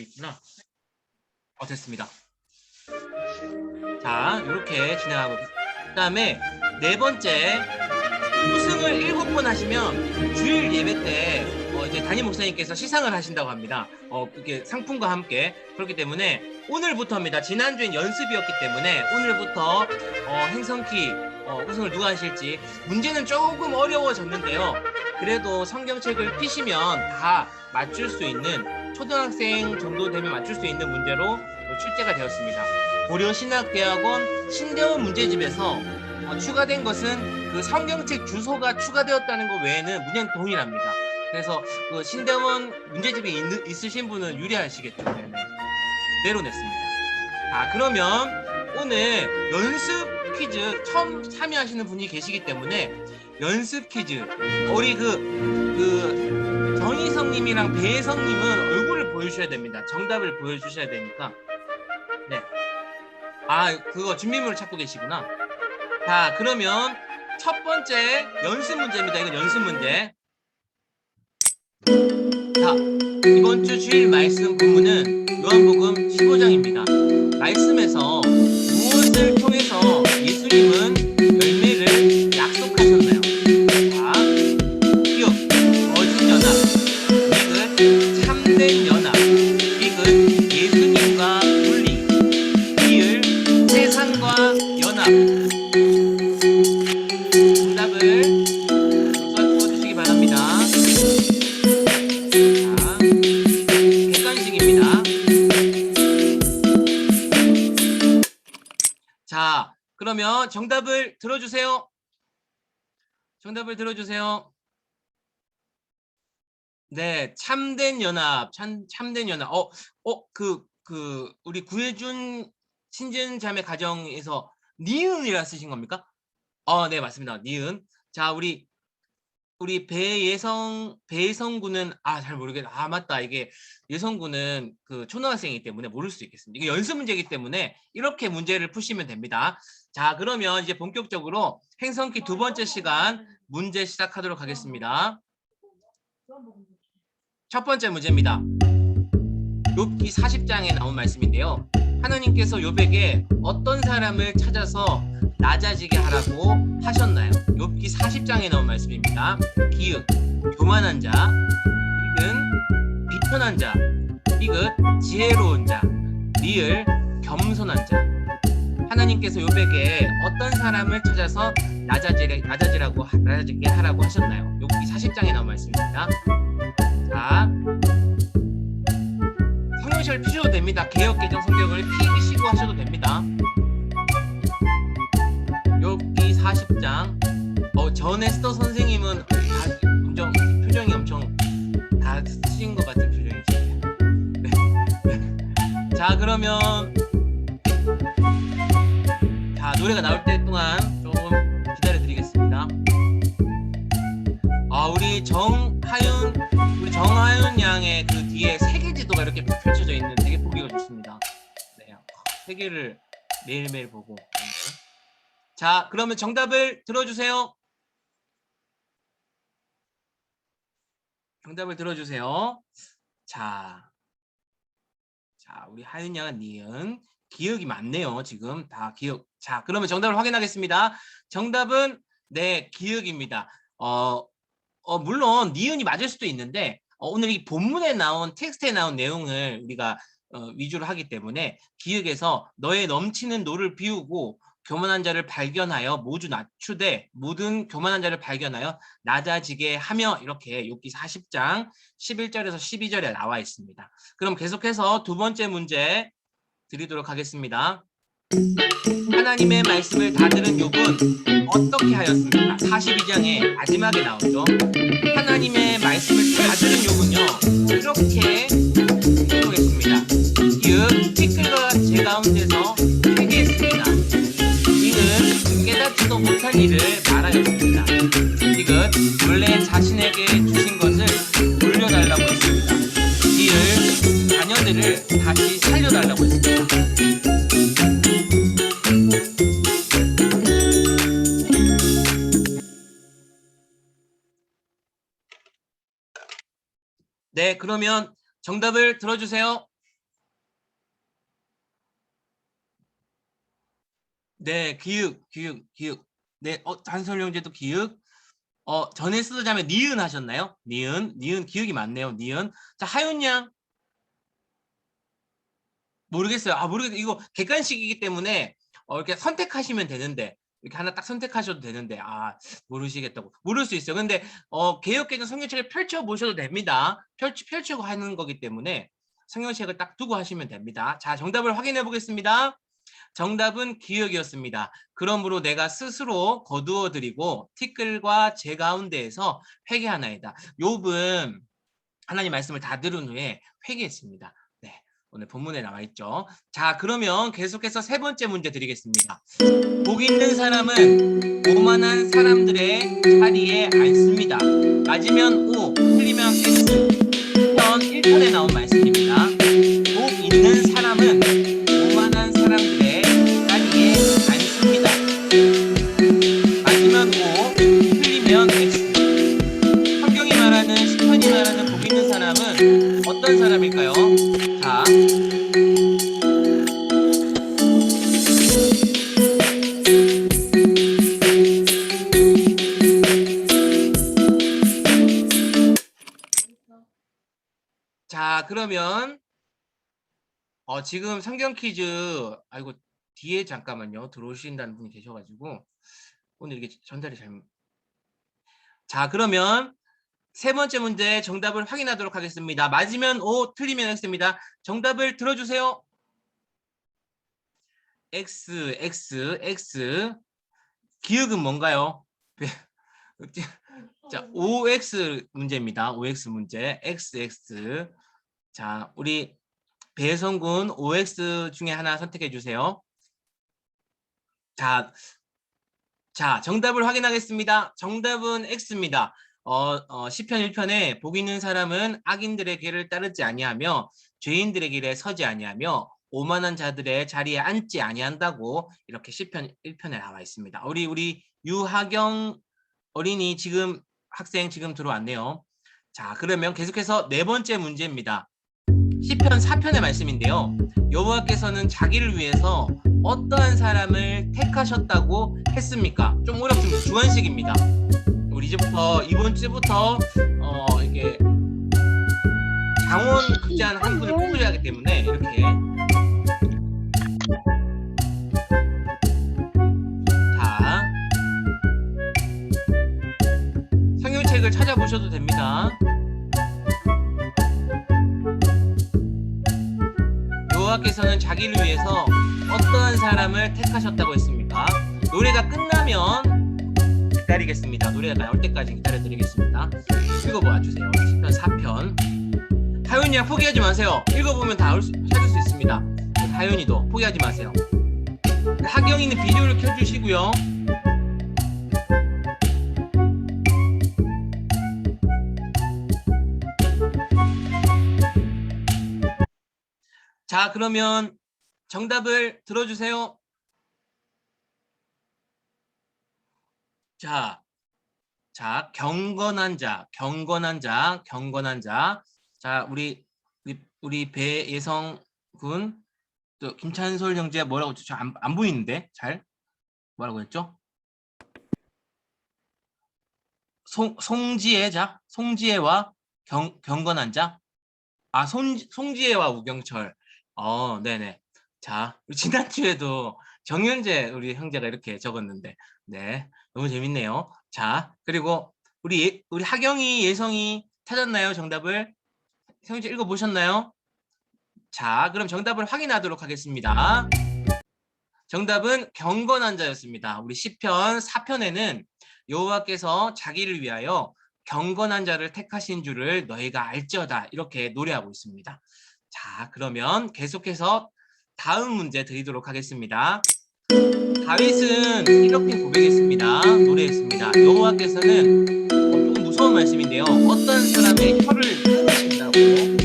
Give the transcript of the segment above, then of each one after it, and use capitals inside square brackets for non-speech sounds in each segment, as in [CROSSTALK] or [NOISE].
여기 있구나. 어 됐습니다. 자 이렇게 진행하고 그 다음에 네 번째 우승을 일곱 번 하시면 주일 예배 때 어, 이제 담임 목사님께서 시상을 하신다고 합니다. 어 그게 상품과 함께 그렇기 때문에 오늘부터입니다. 지난주엔 연습이었기 때문에 오늘부터 어, 행성키 어, 우승을 누가 하실지 문제는 조금 어려워졌는데요. 그래도 성경책을 피시면 다 맞출 수 있는 초등학생 정도 되면 맞출 수 있는 문제로 어, 출제가 되었습니다. 고려 신학대학원 신대원 문제집에서 어, 추가된 것은 그 성경책 주소가 추가되었다는 것 외에는 문제는 동일합니다. 그래서 그 신대원 문제집이 있, 있으신 분은 유리하시겠죠. 네, 네. 대로 냈습니다. 자, 그러면 오늘 연습 퀴즈 처음 참여하시는 분이 계시기 때문에 연습 퀴즈 우리 그, 그 정희성님이랑 배성님은 얼굴을 보여주셔야 됩니다. 정답을 보여주셔야 되니까. 네. 아, 그거 준비물을 찾고 계시구나. 자, 그러면 첫 번째 연습 문제입니다. 이건 연습 문제. 자, 이번 주 주일 말씀 본문은 요한복음 15장입니다. 말씀에서 무엇을 통해서 정답을 들어주세요. 정답을 들어주세요. 네, 참된 연합, 참, 참된 연합. 어, 어, 그, 그, 우리 구해준 신진 자매 가정에서 니은이라 쓰신 겁니까? 어, 네, 맞습니다. 니은. 자, 우리 우리 배예성 배예성 군은 아 잘 모르겠 아 맞다 이게 예성 군은 그 초등학생이기 때문에 모를 수 있겠습니다. 이게 연습 문제이기 때문에 이렇게 문제를 푸시면 됩니다. 자 그러면 이제 본격적으로 행성기 두 번째 시간 문제 시작하도록 하겠습니다. 첫 번째 문제입니다. 욥기 40장에 나온 말씀인데요. 하나님께서 욥에게 어떤 사람을 찾아서 낮아지게 하라고 하셨나요? 욥기 40장에 나온 말씀입니다. 기읒 교만한 자, 이은 비천한 자, 이긋 지혜로운 자, 리을 겸손한 자. 하나님께서 욥에게 어떤 사람을 찾아서 낮아지게, 낮아지라고 하- 낮아지게 하라고 하셨나요? 욥기 40장에 나온 말씀입니다. 자, 성경책을 피셔도 됩니다. 개혁 개정 성경을 피시고 하셔도 됩니다. 욥기 40장. 어, 전 에스터 선생님은 다 엄청 표정이 엄청 다 쓰신 것 같은 표정이시네요. [LAUGHS] 네. 자, 그러면 자 노래가 나올 때 동안 조금 기다려 드리겠습니다. 아, 우리 정하윤 우리 정하윤 양의 그 뒤에 세계 지도가 이렇게 펼쳐져 있는 되게 보기가 좋습니다. 네, 세계를 매일매일 보고. 네. 자, 그러면 정답을 들어주세요. 정답을 들어주세요. 자, 자, 우리 하윤 양은 니은 기억이 많네요. 지금 다 기억. 자, 그러면 정답을 확인하겠습니다. 정답은 네, 기억입니다. 어, 어 물론 니은이 맞을 수도 있는데 어, 오늘 이 본문에 나온 텍스트에 나온 내용을 우리가 어, 위주로 하기 때문에 기억에서 너의 넘치는 노를 비우고 교만한 자를 발견하여 모두 낮추되 모든 교만한 자를 발견하여 낮아지게 하며 이렇게 욥기 40장 11절에서 12절에 나와 있습니다. 그럼 계속해서 두 번째 문제 드리도록 하겠습니다. 하나님의 말씀을 다 들은 욥은 어떻게 하였습니까? 42장의 마지막에 나오죠. 하나님의 말씀을 다 들은 욥은요. 이렇게 행동했습니다. 이은 티끌과 제 가운데서 회개했습니다. 이는 깨닫지도 못한 일을 말하였습니다. 이것 원래 자신에게 주신 것 포인트를 다시 살려달라고 했습니다. 네, 그러면 정답을 들어주세요. 네, 기육, 기육, 기육. 네, 어, 한설용제도 기육. 어, 전에 쓰자면 니은 하셨나요? 니은, 니은 기육이 맞네요. 니은. 자, 하윤양. 모르겠어요. 아, 모르겠어요. 이거 객관식이기 때문에 어, 이렇게 선택하시면 되는데 이렇게 하나 딱 선택하셔도 되는데 아 모르시겠다고 모를 수 있어요. 근데 어, 개혁개정 성경책을 펼쳐 보셔도 됩니다. 펼치 펼치고 하는 거기 때문에 성경책을 딱 두고 하시면 됩니다. 자 정답을 확인해 보겠습니다. 정답은 기억이었습니다. 그러므로 내가 스스로 거두어 드리고 티끌과 제 가운데에서 회개하나이다. 욥은 하나님 말씀을 다 들은 후에 회개했습니다. 네. 오늘 본문에 나와 있죠. 자, 그러면 계속해서 세 번째 문제 드리겠습니다. 복 있는 사람은 오만한 사람들의 자리에 앉습니다. 맞으면 O, 틀리면 X. 편 1편에 나온 말씀입니다. 복 있는 사람은 그러면 어, 지금 성경 퀴즈 아이고 뒤에 잠깐만요 들어오신다는 분이 계셔가지고 오늘 이게 전달이 잘못 자 그러면 세 번째 문제 정답을 확인하도록 하겠습니다. 맞으면 O, 틀리면 X입니다. 정답을 들어주세요. X, X, X. 기억은 뭔가요? [LAUGHS] 자, OX 문제입니다. OX 문제. XX. 자, 우리 배성군 OX 중에 하나 선택해 주세요. 자, 자, 정답을 확인하겠습니다. 정답은 X입니다. 어, 어, 시편 1편에 복 있는 사람은 악인들의 길을 따르지 아니하며 죄인들의 길에 서지 아니하며 오만한 자들의 자리에 앉지 아니한다고 이렇게 시편 1편에 나와 있습니다. 우리 우리 유하경 어린이 지금 학생 지금 들어왔네요. 자, 그러면 계속해서 네 번째 문제입니다. 시편 4편의 말씀인데요. 여호와께서는 자기를 위해서 어떠한 사람을 택하셨다고 했습니까? 좀 어렵습니다. 주관식입니다. 우리 이제부터 이번 주부터 어 이게 장원 극장 한 분을 뽑으셔야 하기 때문에 이렇게 여호와께서는 자기를 위해서 어떠한 사람을 택하셨다고 했습니까? 노래가 끝나면 기다리겠습니다. 노래가 나올 때까지 기다려드리겠습니다. 읽어봐 주세요. 10편 4편. 하윤이 양 포기하지 마세요. 읽어보면 다알 수- 찾을 수 있습니다. 하윤이도 포기하지 마세요. 하경이는 비디오를 켜주시고요. 자, 그러면 정답을 들어주세요. 자, 자, 경건한 자, 경건한 자, 경건한 자. 자, 우리 우리, 우리 배예성 군, 또 김찬솔 형제 뭐라고 했죠? 안, 안 보이는데 잘 뭐라고 했죠? 송 송지혜 자, 송지혜와 경 경건한 자. 아, 송 송지혜와 우경철. 어, 네네. 자, 지난주에도 정현재 우리 형제가 이렇게 적었는데, 네, 너무 재밌네요. 자, 그리고 우리 예- 우리 하경이 예성이 찾았나요? 정답을 성지 읽어 보셨나요? 자, 그럼 정답을 확인하도록 하겠습니다. 정답은 경건한 자였습니다. 우리 시편 4편에는 여호와께서 자기를 위하여 경건한 자를 택하신 줄을 너희가 알지어다 이렇게 노래하고 있습니다. 자, 그러면 계속해서 다음 문제 드리도록 하겠습니다. 다윗은 이렇게 고백했습니다. 노래했습니다. 여호와께서는 어, 조금 무서운 말씀인데요. 어떤 사람의 혀를 끊으신다고 말하고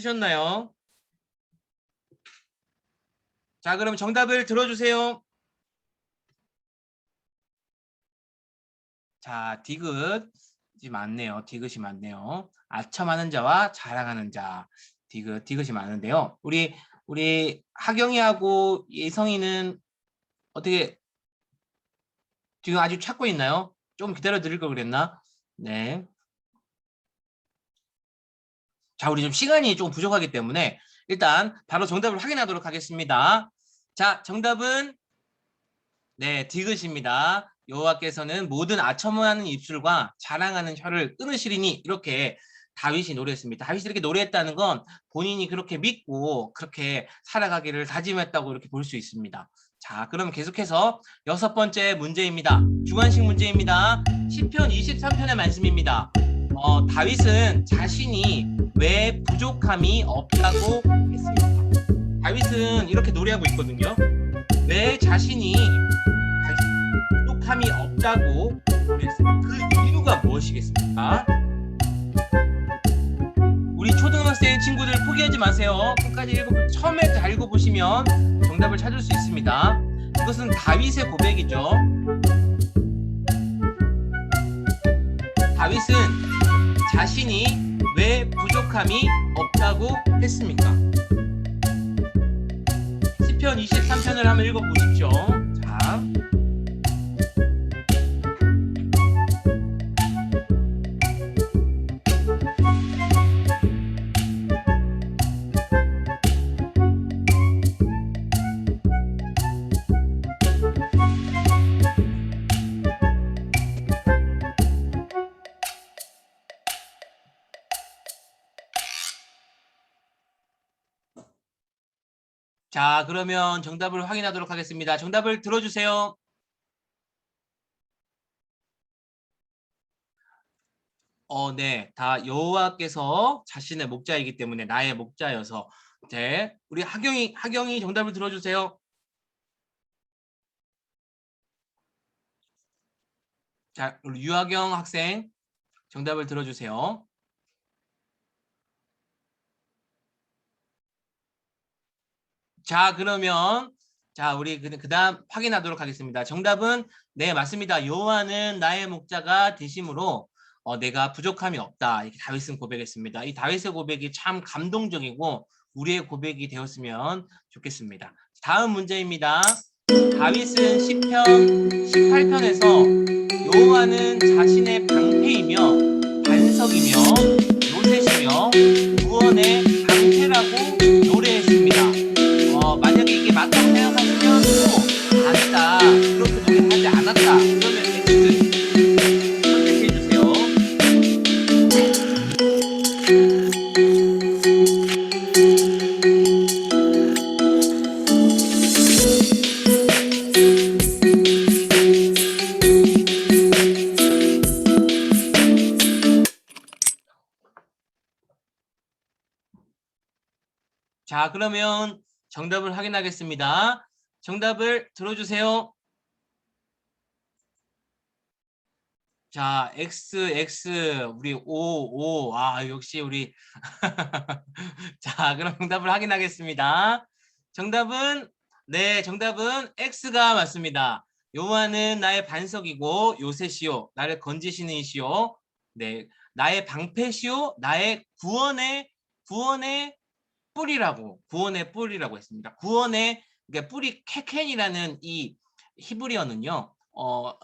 쓰셨나요? 자, 그럼 정답을 들어주세요. 자, 디귿이 많네요. 디귿이 많네요. 아첨하는 자와 자랑하는 자. 디귿, 디귿이 많은데요. 우리, 우리 하경이하고 예성이는 어떻게 지금 아직 찾고 있나요? 좀 기다려 드릴 걸 그랬나? 네. 자, 우리 좀 시간이 조금 부족하기 때문에 일단 바로 정답을 확인하도록 하겠습니다. 자, 정답은 네, 디귿입니다. 여호와께서는 모든 아첨하는 입술과 자랑하는 혀를 끊으시리니 이렇게 다윗이 노래했습니다. 다윗이 이렇게 노래했다는 건 본인이 그렇게 믿고 그렇게 살아가기를 다짐했다고 이렇게 볼 수 있습니다. 자, 그럼 계속해서 여섯 번째 문제입니다. 주관식 문제입니다. 시편 23편의 말씀입니다. 어, 다윗은 자신이 왜 부족함이 없다고 했습니까? 다윗은 이렇게 노래하고 있거든요. 왜 자신이 부족함이 없다고 노래했습니까? 그 이유가 무엇이겠습니까? 우리 초등학생 친구들 포기하지 마세요. 끝까지 읽어 처음에 잘 읽어보시면 정답을 찾을 수 있습니다. 이것은 다윗의 고백이죠. 다윗은 자신이 왜 부족함이 없다고 했습니까? 시편 23편을 한번 읽어보십시오. 자, 그러면 정답을 확인하도록 하겠습니다. 정답을 들어주세요. 어, 네. 다 여호와께서 자신의 목자이기 때문에 나의 목자여서. 네. 우리 하경이, 하경이 정답을 들어주세요. 자, 우리 유하경 학생 정답을 들어주세요. 자, 그러면 자, 우리 그, 그다음 확인하도록 하겠습니다. 정답은 네, 맞습니다. 여호와는 나의 목자가 되심으로 어, 내가 부족함이 없다. 이렇게 다윗은 고백했습니다. 이 다윗의 고백이 참 감동적이고 우리의 고백이 되었으면 좋겠습니다. 다음 문제입니다. 다윗은 시편 18편에서 여호와는 자신의 방패이며 반석이며 요새시며 구원의 그러면 정답을 확인하겠습니다. 정답을 들어주세요. 자, X, X, 우리 O, O. 아, 역시 우리. [LAUGHS] 자, 그럼 정답을 확인하겠습니다. 정답은, 네, 정답은 X가 맞습니다. 요한은 나의 반석이고 요새시오. 나를 건지시는 이시오. 네, 나의 방패시오. 나의 구원의, 구원의 뿌리라고, 구원의 뿌리라고 했습니다. 구원의, 그러니까 뿌리 케켄이라는 이 히브리어는요, 어, 어,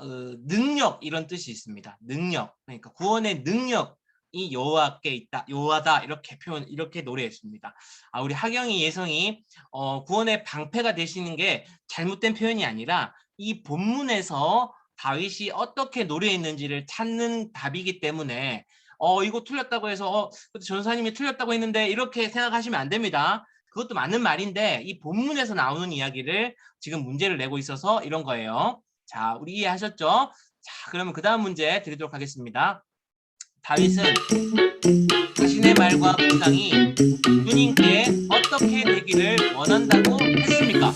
능력 이런 뜻이 있습니다. 능력 그러니까 구원의 능력이 여호와께 있다, 여호와다 이렇게 표현 이렇게 노래했습니다. 아, 우리 하경이 예성이 어, 구원의 방패가 되시는 게 잘못된 표현이 아니라 이 본문에서 다윗이 어떻게 노래했는지를 찾는 답이기 때문에 어 이거 틀렸다고 해서 어 전사님이 틀렸다고 했는데 이렇게 생각하시면 안 됩니다. 그것도 맞는 말인데 이 본문에서 나오는 이야기를 지금 문제를 내고 있어서 이런 거예요. 자, 우리 이해하셨죠? 자, 그러면 그 다음 문제 드리도록 하겠습니다. 다윗은 자신의 말과 문장이 주님께 어떻게 되기를 원한다고 했습니까?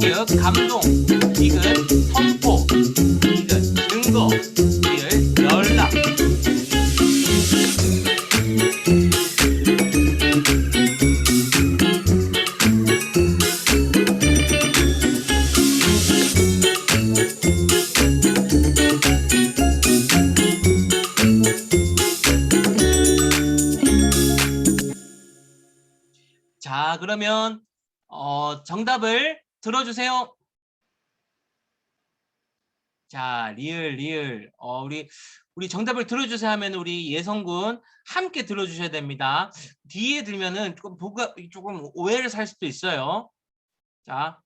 즉, 감동, 이은 선 자, 그러면 어, 정답을 들어주세요. 자, 리을, 리을. 어, 우리 우리 정답을 들어주세요 하면 우리 예성군 함께 들어주셔야 됩니다. 뒤에 들면은 조금 보가 조금 오해를 살 수도 있어요. 자,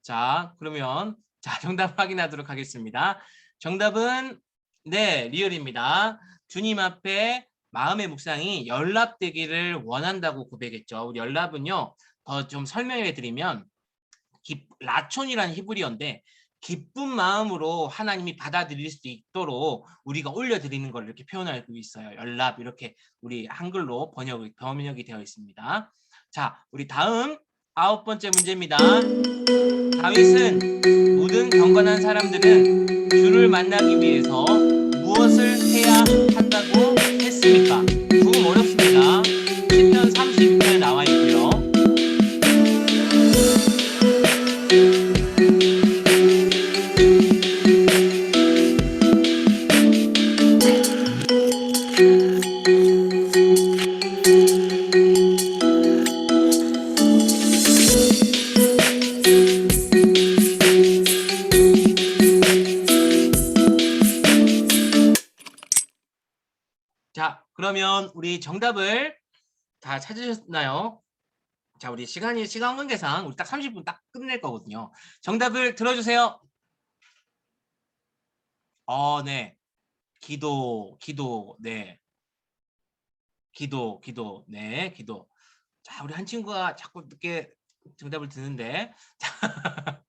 자, 그러면 자 [LAUGHS] 정답 확인하도록 하겠습니다. 정답은 네, 리을입니다. 주님 앞에 마음의 묵상이 연락되기를 원한다고 고백했죠. 연락은요, 더 좀 설명해 드리면 기- 라촌이라는 히브리어인데 기쁜 마음으로 하나님이 받아들일 수 있도록 우리가 올려드리는 걸 이렇게 표현하고 있어요. 연락 이렇게 우리 한글로 번역이 번역이 되어 있습니다. 자, 우리 다음 아홉 번째 문제입니다. 다윗은 모든 경건한 사람들은 주를 만나기 위해서 무엇을 해야 한다고 했습 [LAUGHS] 그러면 우리 정답을 다 찾으셨나요? 자, 우리 시간이 시간 관계상 우리 딱 30분 딱 끝낼 거거든요. 정답을 들어주세요. 어, 네. 기도, 기도, 네. 기도, 기도, 네, 기도. 자, 우리 한 친구가 자꾸 늦게 정답을 듣는데. [LAUGHS]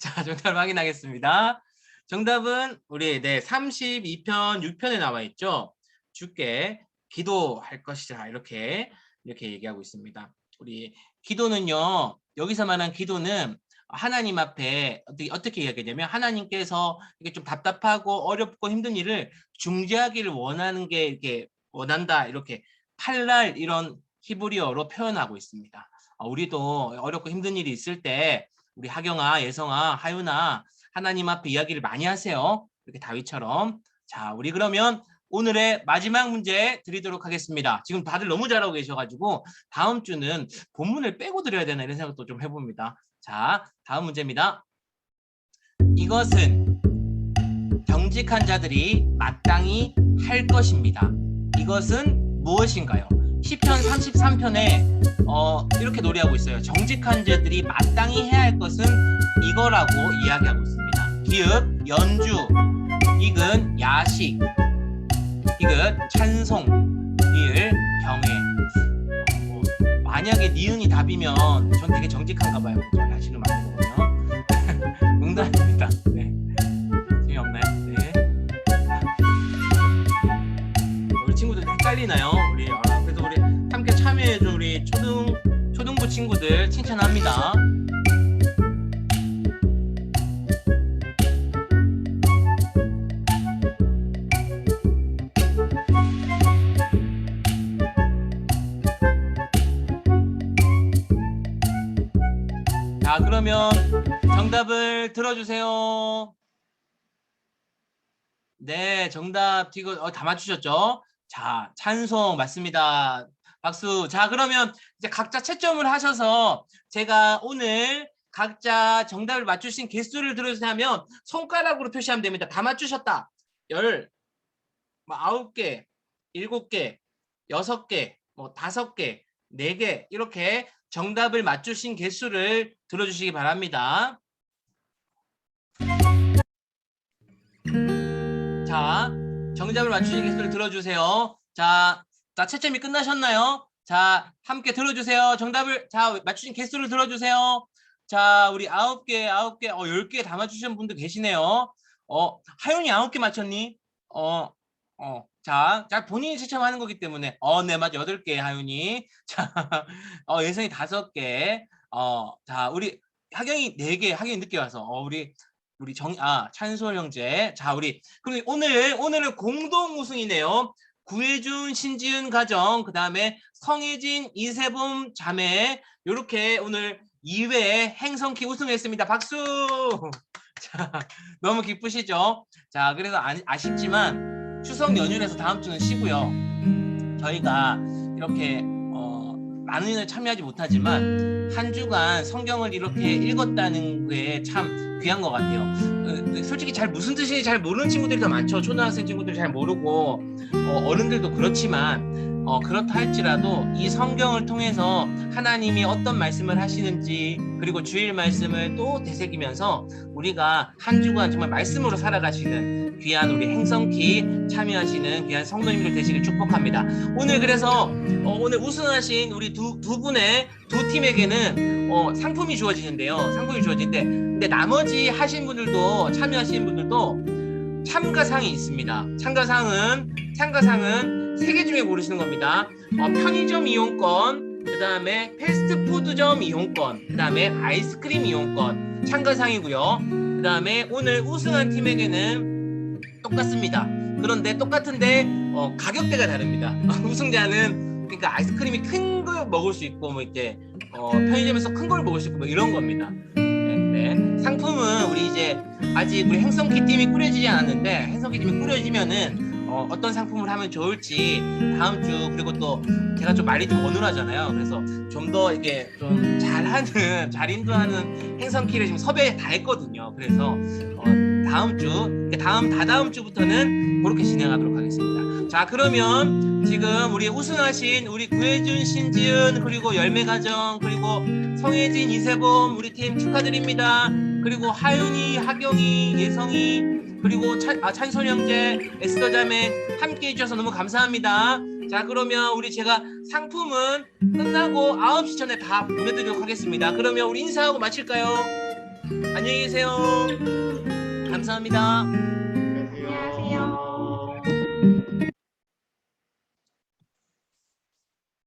자, 자, 정답을 확인하겠습니다. 정답은 우리 네, 32편 6편에 나와 있죠. 주께 기도할 것이라 이렇게 이렇게 얘기하고 있습니다. 우리 기도는요. 여기서 말한 기도는 하나님 앞에 어떻게 어떻게 이야기하냐면 하나님께서 이게 좀 답답하고 어렵고 힘든 일을 중지하기를 원하는 게 이렇게 원한다 이렇게 팔날 이런 히브리어로 표현하고 있습니다. 어, 우리도 어렵고 힘든 일이 있을 때 우리 하경아, 예성아, 하윤아 하나님 앞에 이야기를 많이 하세요. 이렇게 다윗처럼. 자, 우리 그러면 오늘의 마지막 문제 드리도록 하겠습니다. 지금 다들 너무 잘하고 계셔가지고 다음 주는 본문을 빼고 드려야 되나 이런 생각도 좀 해봅니다. 자, 다음 문제입니다. 이것은 정직한 자들이 마땅히 할 것입니다. 이것은 무엇인가요? 시편 33편에 어, 이렇게 노래하고 있어요. 정직한 자들이 마땅히 해야 할 것은 이거라고 이야기하고 있습니다. 기읍, 연주, 이근, 야식, 이것 찬송, 리을, 경애. 어, 뭐, 만약에 니은이 답이면 전 되게 정직한가 봐요. 저 야식을 많이 먹으면. 농담입니다. 네. 재미없나요? 네. 우리 친구들 헷갈리나요? 우리 아, 그래도 우리 함께 참여해준 우리 초등 초등부 친구들 칭찬합니다. 자, 그러면 정답을 들어주세요. 네, 정답 이거 어, 다 맞추셨죠? 자, 찬송 맞습니다. 박수. 자, 그러면 이제 각자 채점을 하셔서 제가 오늘 각자 정답을 맞추신 개수를 들어주시면 손가락으로 표시하면 됩니다. 다 맞추셨다. 열, 뭐 아홉 개, 일곱 개, 여섯 개, 뭐 다섯 개, 네 개 이렇게 정답을 맞추신 개수를 들어주시기 바랍니다. 자, 정답을 맞추신 개수를 들어주세요. 자, 자, 채점이 끝나셨나요? 자, 함께 들어주세요. 정답을, 자, 맞추신 개수를 들어주세요. 자, 우리 아홉 개, 아홉 개, 어, 열 개 다 맞추신 분들 계시네요. 어, 하윤이 아홉 개 맞췄니? 어, 어, 자, 자, 본인이 채점하는 거기 때문에, 어, 네, 맞아, 여덟 개, 하윤이. [LAUGHS] 자, 어, 예성이 다섯 개. 어, 자, 우리 하경이 네 개, 하경이 늦게 와서, 어, 우리 우리 정, 아, 찬솔 형제. 자, 우리, 그럼 오늘, 오늘은 공동 우승이네요. 구혜준, 신지은 가정, 그 다음에 성혜진, 이세범 자매 이렇게 오늘 2회 행성키 우승했습니다. 박수! [LAUGHS] 자, 너무 기쁘시죠? 자, 그래서 아, 아쉽지만 추석 연휴라서 다음 주는 쉬고요. 저희가 이렇게 어, 많은 일을 참여하지 못하지만 한 주간 성경을 이렇게 읽었다는 게 참 귀한 것 같아요. 어, 솔직히 잘 무슨 뜻인지 잘 모르는 친구들이 더 많죠. 초등학생 친구들이 잘 모르고 어, 어른들도 그렇지만 어, 그렇다 할지라도 이 성경을 통해서 하나님이 어떤 말씀을 하시는지 그리고 주일 말씀을 또 되새기면서 우리가 한 주간 정말 말씀으로 살아가시는 귀한 우리 행성키 참여하시는 귀한 성도님들 되시길 축복합니다. 오늘 그래서 어, 오늘 우승하신 우리 두, 두 분의 두 팀에게는 어, 상품이 주어지는데요. 상품이 주어지는데 근데 나머지 하신 분들도 참여하신 분들도 참가상이 있습니다. 참가상은 참가상은 세 개 중에 고르시는 겁니다. 어, 편의점 이용권, 그 다음에 패스트푸드점 이용권, 그 다음에 아이스크림 이용권 참가상이고요. 그 다음에 오늘 우승한 팀에게는 똑같습니다. 그런데 똑같은데 어, 가격대가 다릅니다. [LAUGHS] 우승자는 그러니까 아이스크림이 큰 걸 먹을 수 있고 뭐 이제 어, 편의점에서 큰 걸 먹을 수 있고 뭐 이런 겁니다. 네, 네. 상품은 우리 이제 아직 우리 행성키 팀이 꾸려지지 않았는데 행성키 팀이 꾸려지면은 어, 어떤 상품을 하면 좋을지 다음 주 그리고 또 제가 좀 말이 좀 어눌하잖아요. 그래서 좀 더 이게 좀 잘하는 [LAUGHS] 잘 인도하는 행성키를 지금 섭외 다 했거든요. 그래서 어, 다음 주 다음 다다음 주부터는 그렇게 진행하도록 하겠습니다. 자 그러면 지금 우리 우승하신 우리 구혜준, 신지은 그리고 열매가정 그리고 성혜진, 이세범 우리 팀 축하드립니다. 그리고 하윤이, 하경이, 예성이 그리고 찬, 아, 찬솔 형제, 에스더 자매 함께 해주셔서 너무 감사합니다. 자 그러면 우리 제가 상품은 끝나고 9시 전에 다 보내드리도록 하겠습니다. 그러면 우리 인사하고 마칠까요? 안녕히 계세요. 감사합니다.